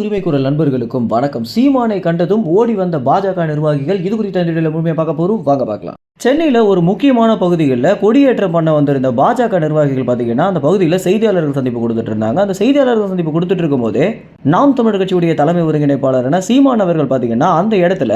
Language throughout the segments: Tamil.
உரிமை குரல் நண்பர்களுக்கும் வணக்கம். சீமானை கண்டதும் ஓடி வந்த பாஜக நிர்வாகிகள் இது குறித்த இந்த முழுமையாக பார்க்க போறோம். வாங்க பார்க்கலாம். சென்னையில் ஒரு முக்கியமான பகுதிகளில் கொடியேற்றம் பண்ண வந்திருந்த பாஜக நிர்வாகிகள் பார்த்தீங்கன்னா அந்த பகுதியில் செய்தியாளர்கள் சந்திப்பு கொடுத்துட்டு இருந்தாங்க. அந்த செய்தியாளர்கள் சந்திப்பு கொடுத்துட்டு இருக்கும்போதே நாம் தமிழர் கட்சியுடைய தலைமை ஒருங்கிணைப்பாளரான சீமான் அவர்கள் பார்த்தீங்கன்னா அந்த இடத்துல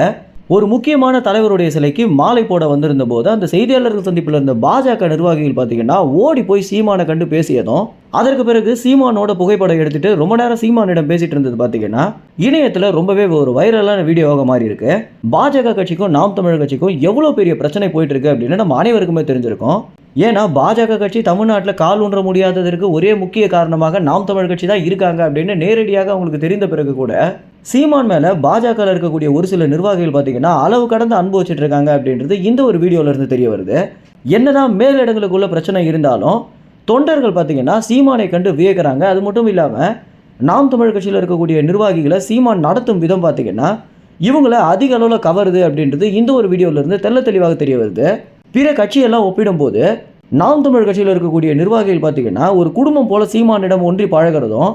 ஒரு முக்கியமான தலைவருடைய சிலைக்கு மாலை போட வந்திருந்த போது அந்த செய்தியாளர்கள் சந்திப்பில் இருந்த பாஜக நிர்வாகிகள் பார்த்தீங்கன்னா ஓடி போய் சீமானை கண்டு பேசியதும் அதற்கு பிறகு சீமானோட புகைப்படம் எடுத்துட்டு ரொம்ப நேரம் சீமானிடம் பேசிட்டு இருந்தது பார்த்தீங்கன்னா இணையத்தில் ரொம்பவே ஒரு வைரலான வீடியோவாக மாறி இருக்கு பாஜக கட்சிக்கும் நாம் தமிழர் கட்சிக்கும் எவ்வளோ பெரிய பிரச்சனை போயிட்டு இருக்கு அப்படின்னு நம்ம அனைவருக்குமே தெரிஞ்சிருக்கும். ஏன்னா பாஜக கட்சி தமிழ்நாட்டில் கால் ஊன்ற முடியாததற்கு ஒரே முக்கிய காரணமாக நாம் தமிழ் கட்சி தான் இருக்காங்க அப்படின்னு நேரடியாக அவங்களுக்கு தெரிந்த பிறகு கூட சீமான் மேலே பாஜகவில் இருக்கக்கூடிய ஒரு சில நிர்வாகிகள் பார்த்தீங்கன்னா அளவு கடந்து அன்பு வச்சுட்டு இருக்காங்க அப்படின்றது இந்த ஒரு வீடியோவிலேருந்து தெரிய வருது. என்னதான் மேலிடங்களுக்குள்ள பிரச்சனை இருந்தாலும் தொண்டர்கள் பார்த்தீங்கன்னா சீமானை கண்டு வியக்கிறாங்க. அது மட்டும் இல்லாமல் நாம் தமிழ் கட்சியில் இருக்கக்கூடிய நிர்வாகிகளை சீமான் நடத்தும் விதம் பார்த்தீங்கன்னா இவங்கள அதிக அளவில் கவருது அப்படின்றது இந்த ஒரு வீடியோவிலேருந்து தெல்ல தெள்ள தெளிவாக தெரிய வருது. பிற கட்சியெல்லாம் ஒப்பிடும்போது நாம் தமிழ் கட்சியில் இருக்கக்கூடிய நிர்வாகிகள் பார்த்தீங்கன்னா ஒரு குடும்பம் போல சீமானிடம் ஒன்றி பழகிறதும்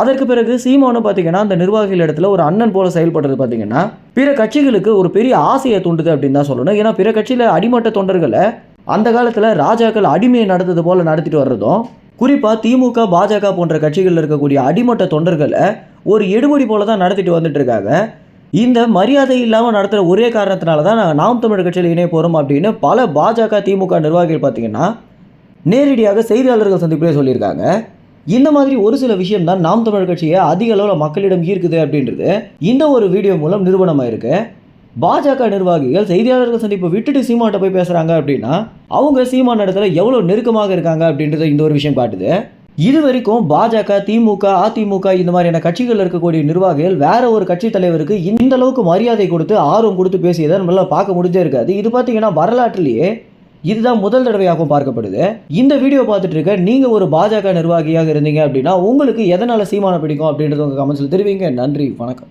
அதற்கு பிறகு சீமானும் பார்த்தீங்கன்னா அந்த நிர்வாகிகள் இடத்துல ஒரு அண்ணன் போல செயல்படுறது பார்த்தீங்கன்னா பிற கட்சிகளுக்கு ஒரு பெரிய ஆசையை தூண்டுது அப்படின்னு தான் சொல்லணும். ஏன்னா பிற கட்சியில் அடிமட்ட தொண்டர்களை அந்த காலத்தில் ராஜாக்கள் அடிமையை நடந்தது போல் நடத்திட்டு வர்றதும் குறிப்பாக திமுக பாஜக போன்ற கட்சிகளில் இருக்கக்கூடிய அடிமட்ட தொண்டர்களை ஒரு எடுபடி போல தான் நடத்திட்டு வந்துட்டு இருக்காங்க. இந்த மரியாதை இல்லாமல் நடத்துகிற ஒரே காரணத்தினால தான் நாங்கள் நாம் தமிழர் கட்சியில் இணைய போகிறோம் அப்படின்னு பல பாஜக திமுக நிர்வாகிகள் பார்த்தீங்கன்னா நேரடியாக செய்தியாளர்கள் சந்திப்பிலே சொல்லியிருக்காங்க. இந்த மாதிரி ஒரு சில விஷயம் தான் நாம் தமிழர் கட்சியை அதிக அளவில் மக்களிடம் ஈர்க்குது அப்படின்றது இந்த ஒரு வீடியோ மூலம் நிரூபணமாயிருக்கு. பாஜக நிர்வாகிகள் செய்தியாளர்கள் சந்திப்பு விட்டுட்டு சீமான்ட்ட போய் பேசுகிறாங்க அப்படின்னா அவங்க சீமான் இடத்துல எவ்வளோ நெருக்கமாக இருக்காங்க அப்படின்றத இந்த ஒரு விஷயம் காட்டுது. இது வரைக்கும் பாஜக திமுக அதிமுக இந்த மாதிரியான கட்சிகள் இருக்கக்கூடிய நிர்வாகிகள் வேற ஒரு கட்சி தலைவருக்கு இந்த அளவுக்கு மரியாதை கொடுத்து ஆர்வம் கொடுத்து பேசியதை நம்மளால பார்க்க முடிஞ்சே இருக்காது. இது பார்த்தீங்கன்னா வரலாற்றிலேயே இதுதான் முதல் தடவையாகவும் பார்க்கப்படுது. இந்த வீடியோ பார்த்துட்டு இருக்க நீங்கள் ஒரு பாஜக நிர்வாகியாக இருந்தீங்க அப்படின்னா உங்களுக்கு எதனால் சீமான பிடிக்கும் அப்படின்றது உங்கள் கமெண்ட்ஸில் தெரிவிங்க. நன்றி வணக்கம்.